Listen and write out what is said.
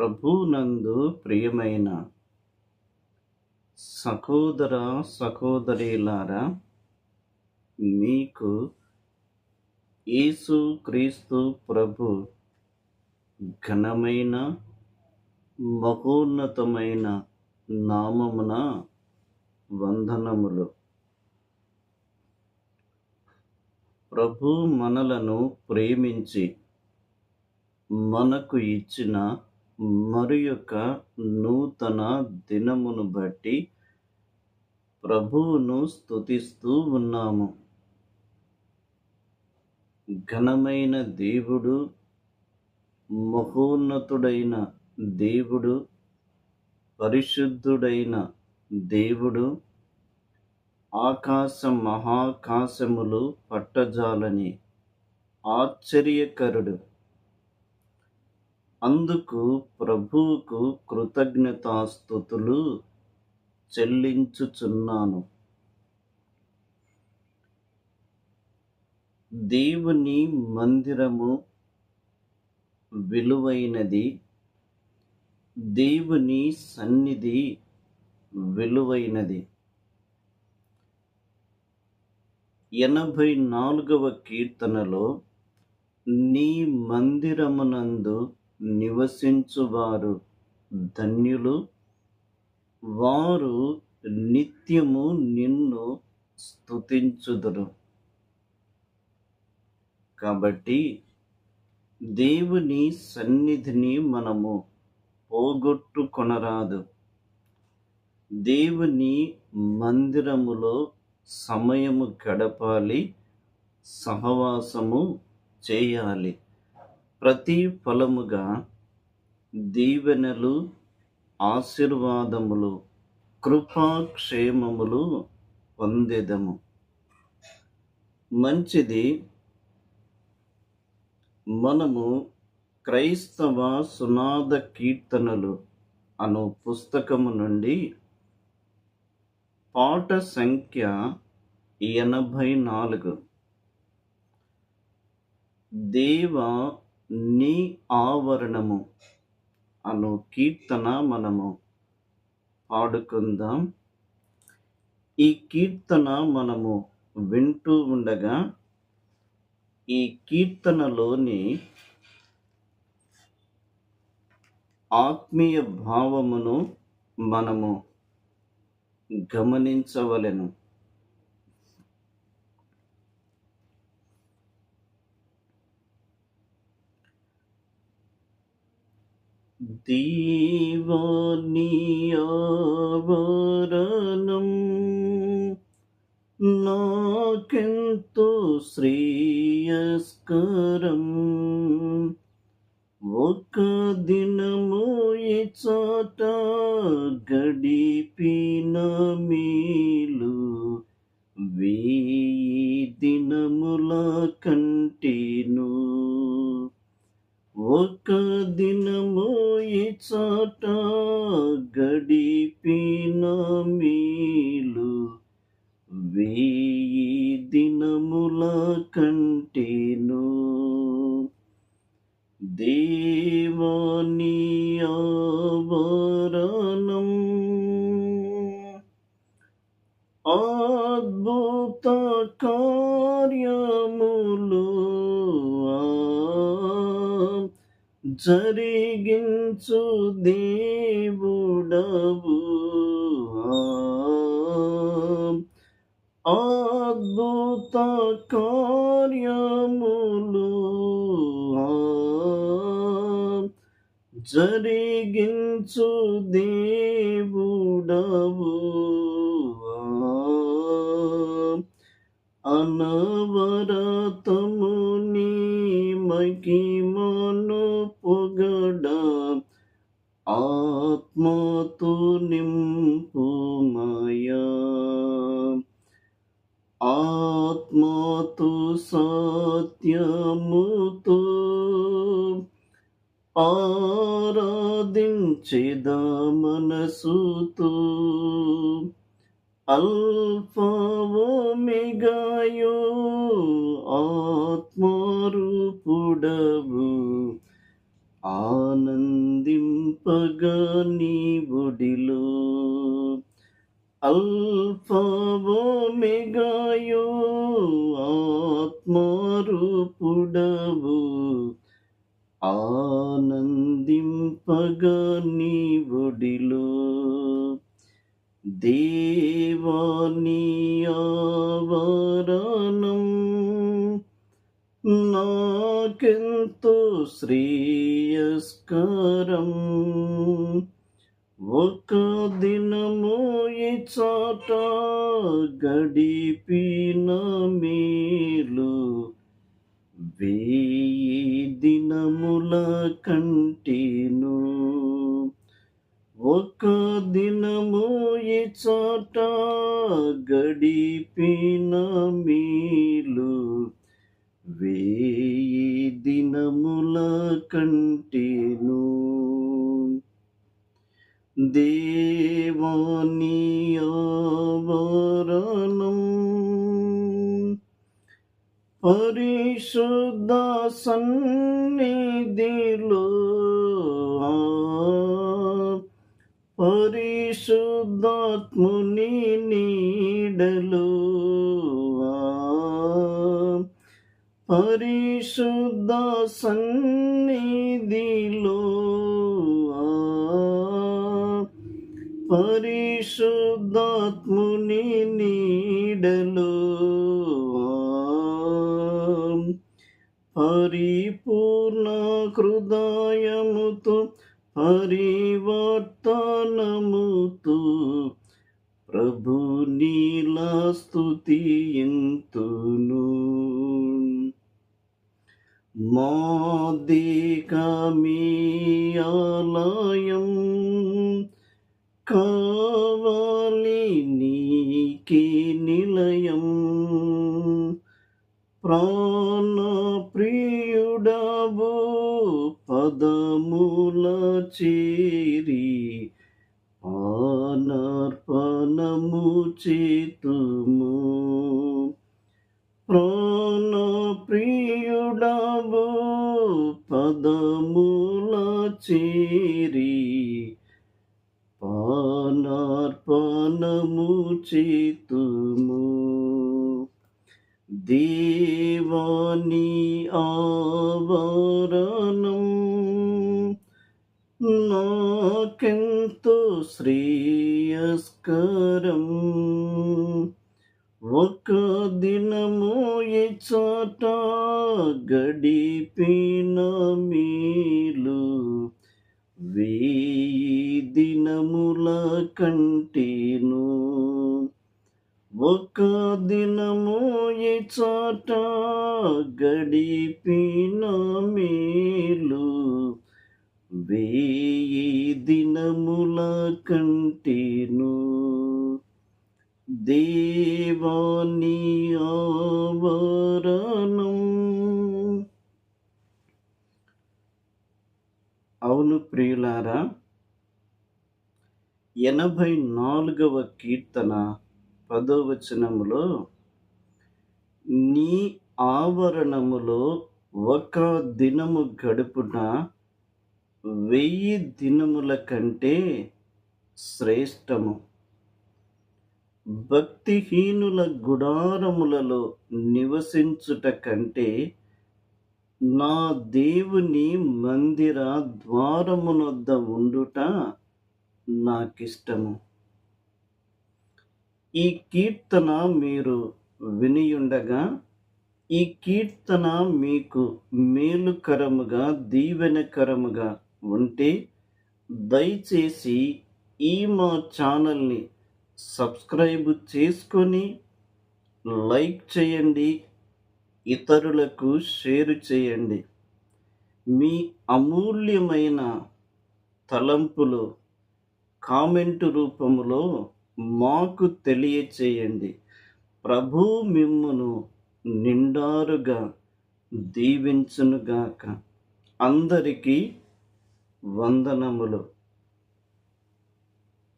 ప్రభునందు ప్రియమైన సహోదర సహోదరిలారా మీకు యేసు క్రీస్తు ప్రభు ఘనమైన మహోన్నతమైన నామమున వందనములు. ప్రభు మనలను ప్రేమించి మనకు ఇచ్చిన మరి యొక్క నూతన దినమును బట్టి ప్రభువును స్తుతిస్తూ ఉన్నాము. ఘనమైన దేవుడు మహోన్నతుడైన దేవుడు పరిశుద్ధుడైన దేవుడు ఆకాశ మహాకాశములు పట్టజాలని ఆశ్చర్యకరుడు. అందుకు ప్రభువుకు కృతజ్ఞతాస్థుతులు చెల్లించుచున్నాను. దేవుని మందిరము విలువైనది దేవుని సన్నిధి విలువైనది. ఎనభై నాలుగవ కీర్తనలో నీ మందిరమునందు నివసించువారు. ధన్యులు. వారు నిత్యము నిన్ను స్తుతించుదరు. కాబట్టి దేవుని సన్నిధిని మనము పోగొట్టుకొనరాదు. దేవుని మందిరములో సమయము గడపాలి సహవాసము చేయాలి. ప్రతి ఫలముగా దీవెనలు ఆశీర్వాదములు కృపాక్షేమములు పొందెదము. మంచిది మనము క్రైస్తవ సునాద కీర్తనలు అను పుస్తకము నుండి పాట సంఖ్య ఎనభై నాలుగు. దేవ నీ ఆవరణము అను కీర్తన మనము పాడుకుందాం. ఈ కీర్తన మనము వింటూ ఉండగా ఈ కీర్తనలోని ఆత్మీయ భావమును మనము గమనించవలెను. దీవాని నాకెంతో శ్రేయస్కరం. ఒక దినము ఈ చాట గడిపిన మేలు. వేయి దినముల జరిగించు దేవుడవు. అద్భుత కార్యములు జరిగించు దేవుడవు ఆత్మతో సత్యముతో ఆరాధించేద మనసుతో. అల్ఫవోమిగాయో ఆత్మారూపుడా. ఆనందింపగా నీ ఒడిలో దేవాని ఆవరణం నాకెంతో శ్రేయస్కరం. ఒక దినము ఈ చాట గడిపిన మేలు. వేయి దినముల కంటిను ఒక దినము ఈ చాట గడిపిన మేలు. వేయి దినముల కంటిను దేవాని ఆవరణ పరిశుద్ధ సన్నిధిలో. పరిశుద్ధాత్ముని నీడలు. పరిశుద్ధ సన్నిధిలో. పరిశుద్ధాత్ముని నీడలో. పరిపూర్ణ హృదయముతో పరివర్తనముతో ప్రభు నీలా స్తుతియంతును మాదికమీ కావాలి నీకి నిలయం. ప్రా పాదముల చేరి ఆనర్పణము చేతుము. ప్రాణ ప్రియుడవు పదముల చేరి పానార్పణము చేతుము. దేవాని ఆ శ్రేయస్కరం. ఒక దినము ఈ గడిపిన మీలు. వేయి దినముల కంటేను. ఒక దినము ఈ గడిపిన మేలు. వేయి దినముల కంటేను. దేవాని ఆవరణం. అవును ప్రియులారా ఎనభై నాలుగవ కీర్తన పదవచనములో నీ ఆవరణములో ఒక దినము గడుపున వెయ్యి దినముల కంటే శ్రేష్టము. భక్తిహీనుల గుడారములలో నివసించుట కంటే నా దేవుని మందిర ద్వారమునొద్ద ఉండుట నాకిష్టము. ఈ కీర్తన మీరు వినియుండగా ఈ కీర్తన మీకు మేలుకరముగా దీవెనకరముగా ఉంటే దయచేసి ఈ మా ఛానల్ని సబ్స్క్రైబ్ చేసుకొని లైక్ చేయండి ఇతరులకు షేర్ చేయండి. మీ అమూల్యమైన తలంపులు కామెంటు రూపంలో మాకు తెలియచేయండి. ప్రభు మిమ్మును నిండారుగా దీవించునుగాక. అందరికీ వందనములు.